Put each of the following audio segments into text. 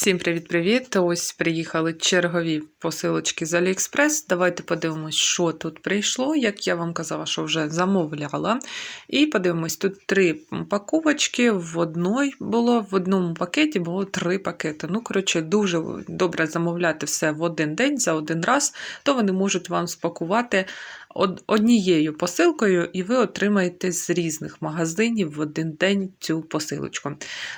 Всім привіт-привіт! Ось приїхали чергові посилочки з Аліекспрес. Давайте подивимось, що тут прийшло. Як я вам казала, що вже замовляла. І подивимось, тут три паковочки. В одной було, в одному пакеті було три пакети. Ну, коротше, дуже добре замовляти все в один день за один раз, то вони можуть вам спакувати однією посилкою, і ви отримаєте з різних магазинів в один день цю посилочку.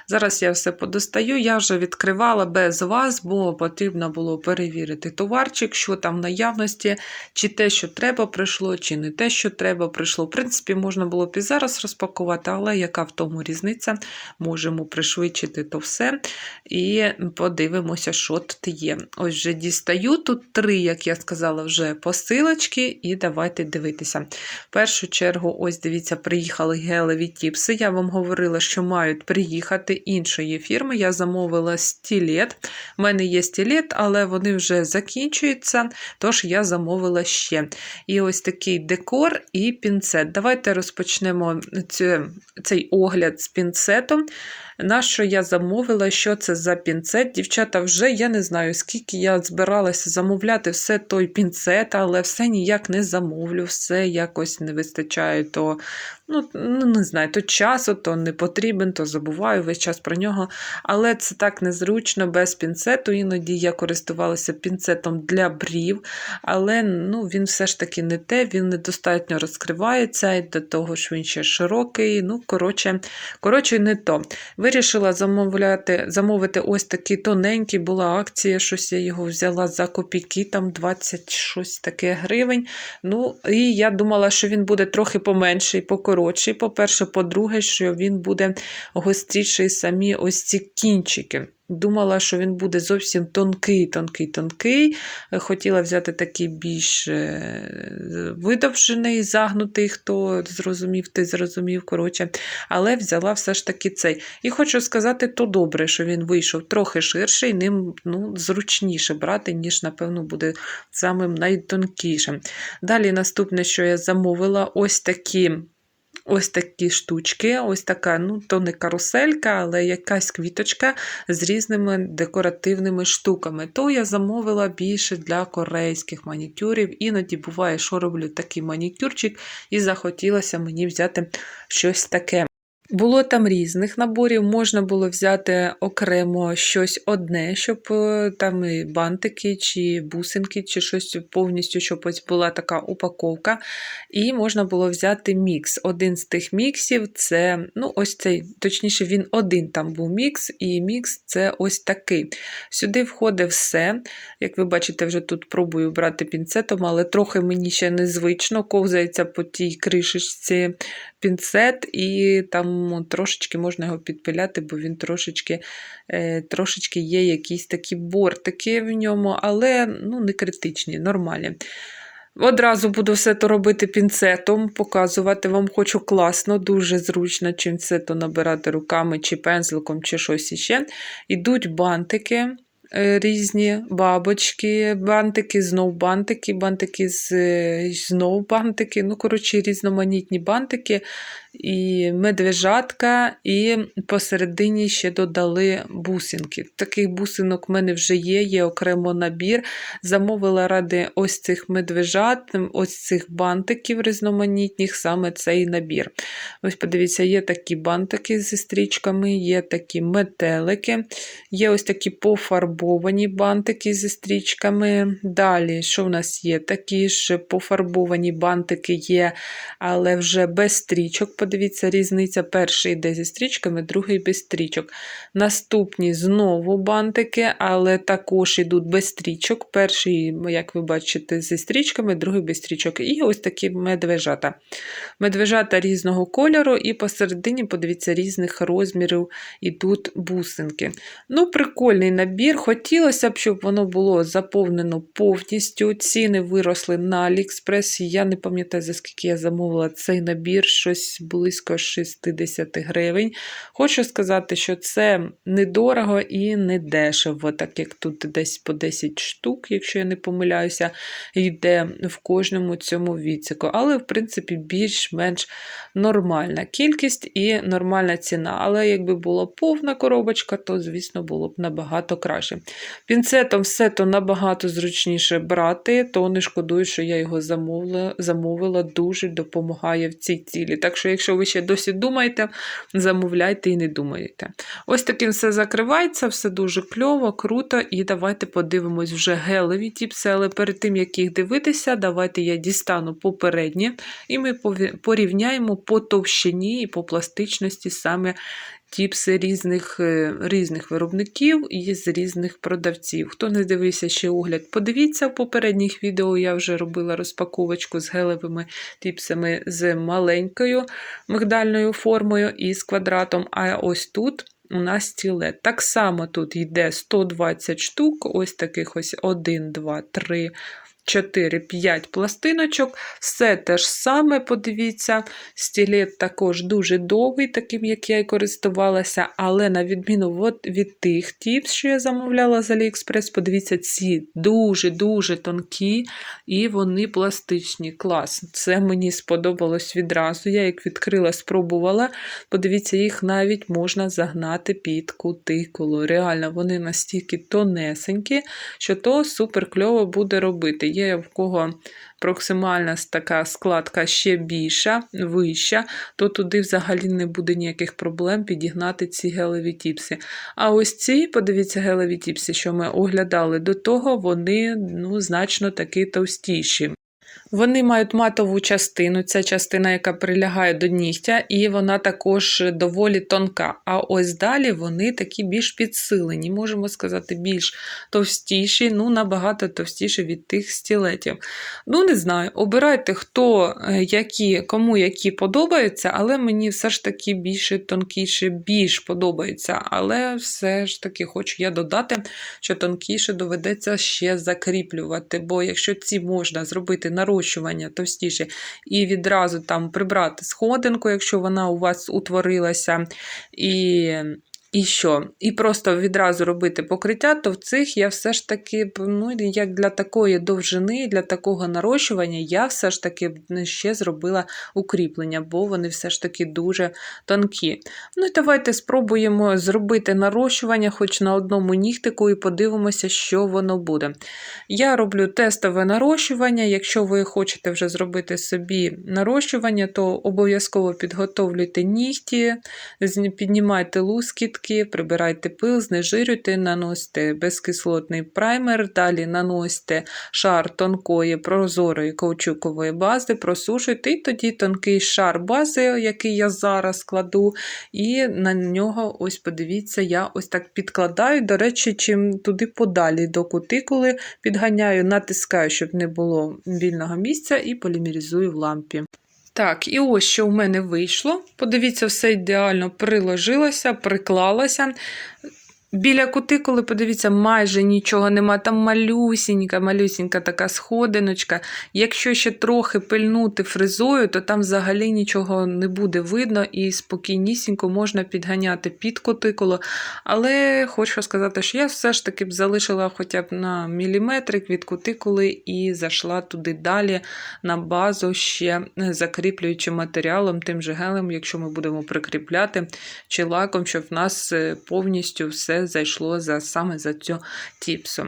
Зараз я все подостаю. Я вже відкривала без вас, бо потрібно було перевірити товарчик, що там в наявності, чи те, що треба, прийшло, чи не те, що треба, прийшло. В принципі, можна було б і зараз розпакувати, але яка в тому різниця? Можемо пришвидшити то все. І подивимося, що тут є. Ось вже дістаю. Тут три, як я сказала, вже посилочки, і давайте дивитися. В першу чергу, ось дивіться, приїхали гелеві тіпси. Я вам говорила, що мають приїхати іншої фірми. Я замовила стілет. У мене є стілет, але вони вже закінчуються, тож я замовила ще. І ось такий декор і пінцет. Давайте розпочнемо цей огляд з пінцетом. На що я замовила, що це за пінцет? Дівчата, вже я не знаю, скільки я збиралася замовляти все той пінцет, але все ніяк не замовлю, все якось не вистачає то, ну, ну не знаю, то часу, то не потрібен, то забуваю весь час про нього. Але це так незручно без пінцету. Іноді я користувалася пінцетом для брів, але ну, він все ж таки не те, він недостатньо розкривається і до того, що він ще широкий. Ну, коротше, коротше, не то. Вирішила замовляти, замовити ось такий тоненький, була акція, щось я його взяла за копійки, там 20 щось таке гривень. Ну, і я думала, що він буде трохи поменший, покоротший. По-перше, по-друге, що він буде гостріший самі ось ці кінчики. Думала, що він буде зовсім тонкий, тонкий, тонкий. Хотіла взяти такий більш е, видовжений, загнутий, хто зрозумів, ти зрозумів, коротше. Але взяла все ж таки цей. І хочу сказати, то добре, що він вийшов трохи ширший, ним ну, зручніше брати, ніж, напевно, буде самим найтонкішим. Далі наступне, що я замовила, ось такі. Ось такі штучки, ось така, ну, то не каруселька, але якась квіточка з різними декоративними штуками. То я замовила більше для корейських манікюрів. Іноді буває, що роблю такий манікюрчик, і захотілося мені взяти щось таке. Було там різних наборів, можна було взяти окремо щось одне, щоб е, там і бантики, чи бусинки, чи щось повністю, щоб ось була така упаковка. І можна було взяти мікс. Один з тих міксів це, ну, ось цей, точніше, він один там був мікс, і мікс це ось такий. Сюди входить все. Як ви бачите, вже тут пробую брати пінцетом, але трохи мені ще незвично, ковзається по тій кришечці пінцет, і там трошечки можна його підпиляти, бо він трошечки е, трошечки є якісь такі бортики в ньому, але ну, не критичні, нормальні. Одразу буду все то робити пінцетом, показувати вам хочу класно, дуже зручно, чим все то набирати руками, чи пензликом, чи щось іще. Ідуть бантики. Е, Різні бабочки, бантики, знов бантики, бантики з е, знов бантики. Ну, коротше, різноманітні бантики і медвежатка, і посередині ще додали бусинки. Таких бусинок в мене вже є, є окремо набір. Замовила ради ось цих медвежат, ось цих бантиків різноманітних, саме цей набір. Ось подивіться, є такі бантики зі стрічками, є такі метелики, є ось такі пофарбовані бантики зі стрічками. Далі, що в нас є? Такі ж пофарбовані бантики є, але вже без стрічок. Подивіться, різниця. Перший йде зі стрічками, другий без стрічок. Наступні знову бантики, але також йдуть без стрічок. Перший, як ви бачите, зі стрічками, другий без стрічок. І ось такі медвежата. Медвежата різного кольору, і посередині, подивіться, різних розмірів йдуть бусинки. Ну, прикольний набір. Хотілося б, щоб воно було заповнено повністю. Ціни виросли на Aliexpress. Я не пам'ятаю, за скільки я замовила цей набір, щось близько 60 гривень. Хочу сказати, що це недорого і не дешево, так як тут десь по 10 штук, якщо я не помиляюся, йде в кожному цьому відсіку. Але, в принципі, більш-менш нормальна кількість і нормальна ціна. Але якби була повна коробочка, то, звісно, було б набагато краще. Пінцетом все то набагато зручніше брати, то не шкодую, що я його замовила, замовила, дуже допомагає в цій цілі. Так що, якщо ви ще досі думаєте, замовляйте і не думаєте. Ось таким все закривається, все дуже кльово, круто. І давайте подивимось вже гелеві тіпси, але перед тим, як їх дивитися, давайте я дістану попередні, і ми порівняємо по товщині і по пластичності саме тіпси різних, е, різних виробників і з різних продавців. Хто не дивився ще огляд, подивіться в попередніх відео. Я вже робила розпаковочку з гелевими тіпсами з маленькою мигдальною формою і з квадратом. А ось тут. У нас стілет. Так само тут йде 120 штук, ось таких ось 1, 2, 3, 4, 5 пластиночок. Все те ж саме, подивіться. Стілет також дуже довгий, таким, як я і користувалася, але на відміну від тих тіпс, що я замовляла з AliExpress, подивіться, ці дуже-дуже тонкі і вони пластичні. Клас. Це мені сподобалось відразу. Я як відкрила, спробувала. Подивіться, їх навіть можна загнати під кутикулу. Реально, вони настільки тонесенькі, що то супер кльово буде робити. Є в кого проксимальна така складка ще більша, вища, то туди взагалі не буде ніяких проблем підігнати ці гелеві тіпси. А ось ці, подивіться, гелеві тіпси, що ми оглядали до того, вони ну, значно таки товстіші. Вони мають матову частину, ця частина, яка прилягає до нігтя, і вона також доволі тонка. А ось далі вони такі більш підсилені, можемо сказати, більш товстіші, ну набагато товстіші від тих стілетів. Ну, не знаю, обирайте, хто е, які, кому які подобаються, але мені все ж таки більше тонкіше, більш подобається. Але все ж таки хочу я додати, що тонкіше доведеться ще закріплювати. Бо якщо ці можна зробити нарощування товстіше, і відразу там прибрати сходинку, якщо вона у вас утворилася, і і що? І просто відразу робити покриття, то в цих я все ж таки, ну, як для такої довжини, для такого нарощування, я все ж таки б ще зробила укріплення, бо вони все ж таки дуже тонкі. Ну і давайте спробуємо зробити нарощування хоч на одному нігтику і подивимося, що воно буде. Я роблю тестове нарощування. Якщо ви хочете вже зробити собі нарощування, то обов'язково підготовлюйте нігті, піднімайте лускітки, прибирайте пил, знежирюйте, наносите безкислотний праймер, далі наносите шар тонкої прозорої каучукової бази, просушуйте, і тоді тонкий шар бази, який я зараз кладу, і на нього, ось подивіться, я ось так підкладаю. До речі, чим туди подалі до кутикули підганяю, натискаю, щоб не було вільного місця, і полімеризую в лампі. Так, і ось що в мене вийшло. Подивіться, все ідеально приложилося, приклалося. Біля кутикули, подивіться, майже нічого нема. Там малюсінька, малюсінька така сходиночка. Якщо ще трохи пильнути фрезою, то там взагалі нічого не буде видно і спокійнісінько можна підганяти під кутикулу. Але хочу сказати, що я все ж таки б залишила хоча б на міліметрик від кутикули і зайшла туди далі на базу ще закріплюючи матеріалом, тим же гелем, якщо ми будемо прикріпляти чи лаком, щоб в нас е, повністю все зайшло за, саме за цю тіпсу.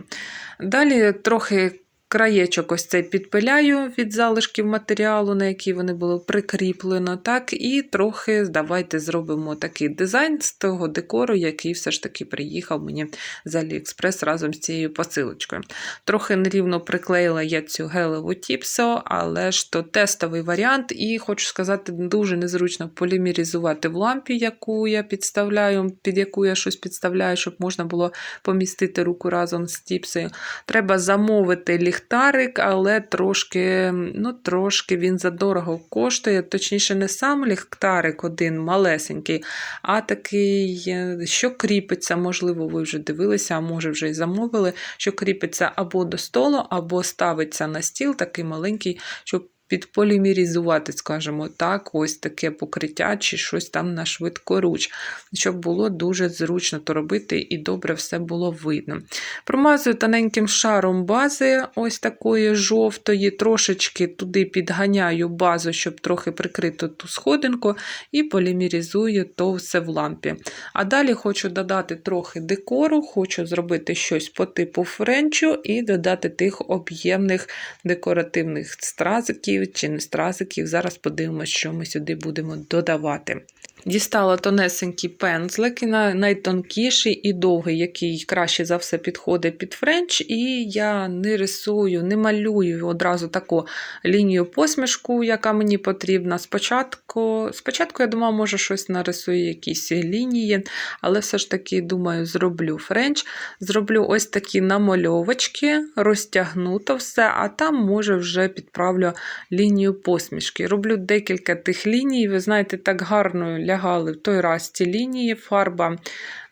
Далі трохи краєчок ось цей підпиляю від залишків матеріалу, на який вони були прикріплено, так, і трохи давайте зробимо такий дизайн з того декору, який все ж таки приїхав мені з AliExpress разом з цією посилочкою. Трохи нерівно приклеїла я цю гелеву тіпсо, але ж то тестовий варіант, і хочу сказати, дуже незручно полімеризувати в лампі, яку я підставляю, під яку я щось підставляю, щоб можна було помістити руку разом з тіпсою. Треба замовити ліхтарик, але трошки, ну, трошки він задорого коштує. Точніше, не сам ліхтарик один малесенький, а такий, е, що кріпиться, можливо, ви вже дивилися, а може вже й замовили, що кріпиться або до столу, або ставиться на стіл, такий маленький, щоб підполімерізувати, скажімо так, ось таке покриття чи щось там на швидкоруч, щоб було дуже зручно то робити і добре все було видно. Промазую тоненьким шаром бази, ось такої жовтої, трошечки туди підганяю базу, щоб трохи прикрити ту сходинку, і полімерізую то все в лампі. А далі хочу додати трохи декору, хочу зробити щось по типу френчу і додати тих об'ємних декоративних стразиків чи не стразиків. Зараз подивимося, що ми сюди будемо додавати. Дістала тонесенький пензлик, найтонкіший і довгий, який краще за все підходить під френч. І я не рисую, не малюю одразу таку лінію посмішку, яка мені потрібна. Спочатку, спочатку я думала, може щось нарисую, якісь лінії, але все ж таки, думаю, зроблю френч. Зроблю ось такі намальовочки, розтягнуто все, а там, може, вже підправлю лінію посмішки. Роблю декілька тих ліній. Ви знаєте, так гарно лягали в той раз ці лінії, фарба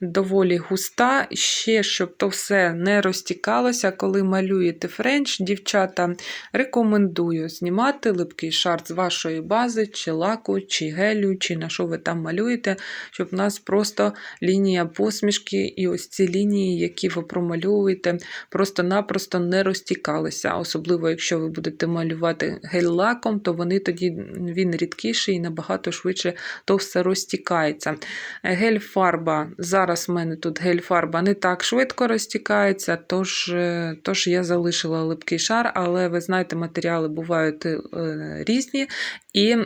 доволі густа. Ще, щоб то все не розтікалося, коли малюєте френч, дівчата, рекомендую знімати липкий шар з вашої бази, чи лаку, чи гелю, чи на що ви там малюєте, щоб у нас просто лінія посмішки і ось ці лінії, які ви промальовуєте, просто-напросто не розтікалися. Особливо, якщо ви будете малювати гель-лаком, то вони тоді він рідкіший і набагато швидше то все розтікається. Гель-фарба. Зараз в мене тут гель-фарба не так швидко розтікається, тож, е, тож я залишила липкий шар, але ви знаєте, матеріали бувають е, різні. І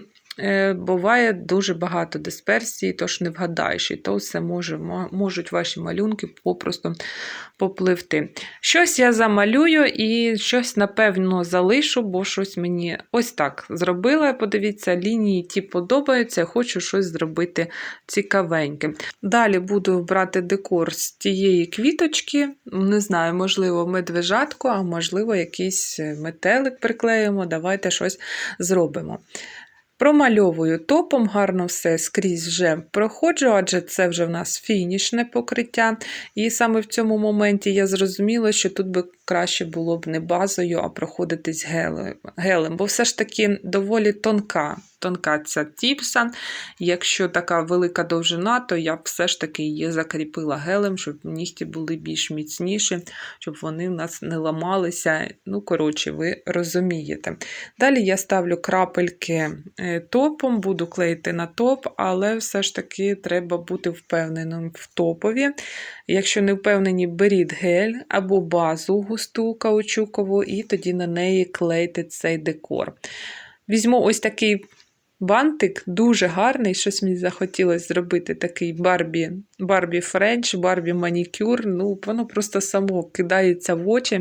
буває дуже багато дисперсії, тож не вгадаєш, і то все може, можуть ваші малюнки попросту попливти. Щось я замалюю і щось, напевно, залишу, бо щось мені ось так зробила. Подивіться, лінії ті подобаються, хочу щось зробити цікавеньке. Далі буду брати декор з тієї квіточки. Не знаю, можливо, медвежатку, а можливо, якийсь метелик приклеїмо. Давайте щось зробимо. Промальовую топом, гарно все скрізь вже проходжу, адже це вже в нас фінішне покриття. І саме в цьому моменті я зрозуміла, що тут би краще було б не базою, а проходитись гелем, бо все ж таки доволі тонка. Тонка ця тіпса. Якщо така велика довжина, то я б все ж таки її закріпила гелем, щоб нігті були більш міцніші, щоб вони в нас не ламалися. Ну, коротше, ви розумієте. Далі я ставлю крапельки е, топом, буду клеїти на топ, але все ж таки треба бути впевненим в топові. Якщо не впевнені, беріть гель або базу густу каучукову, і тоді на неї клейте цей декор. Візьму ось такий бантик, дуже гарний. Щось мені захотілося зробити такий Барбі, Барбі Френч, Барбі манікюр. Ну, воно просто само кидається в очі,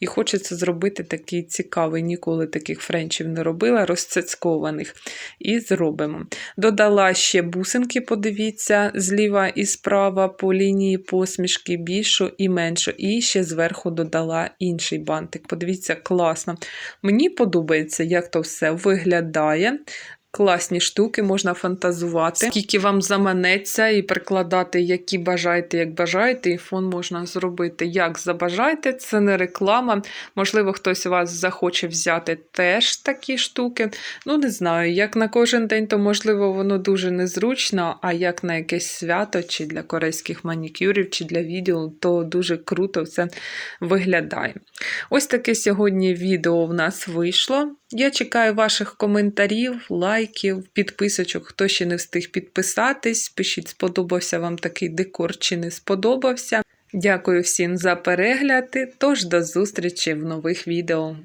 і хочеться зробити такий цікавий. Ніколи таких френчів не робила, розцяцькованих. І зробимо. Додала ще бусинки, подивіться, зліва і справа по лінії посмішки більшу і меншу. І ще зверху додала інший бантик. Подивіться, класно. Мені подобається, як то все виглядає. Класні штуки, можна фантазувати, скільки вам заманеться, і прикладати, які бажаєте, як бажаєте, і фон можна зробити, як забажаєте. Це не реклама. Можливо, хтось у вас захоче взяти теж такі штуки. Ну, не знаю, як на кожен день, то можливо воно дуже незручно, а як на якесь свято, чи для корейських манікюрів, чи для відео, то дуже круто все виглядає. Ось таке сьогодні відео в нас вийшло. Я чекаю ваших коментарів, лайків, підписочок. Хто ще не встиг підписатись, пишіть, сподобався вам такий декор чи не сподобався. Дякую всім за перегляди. Тож до зустрічі в нових відео.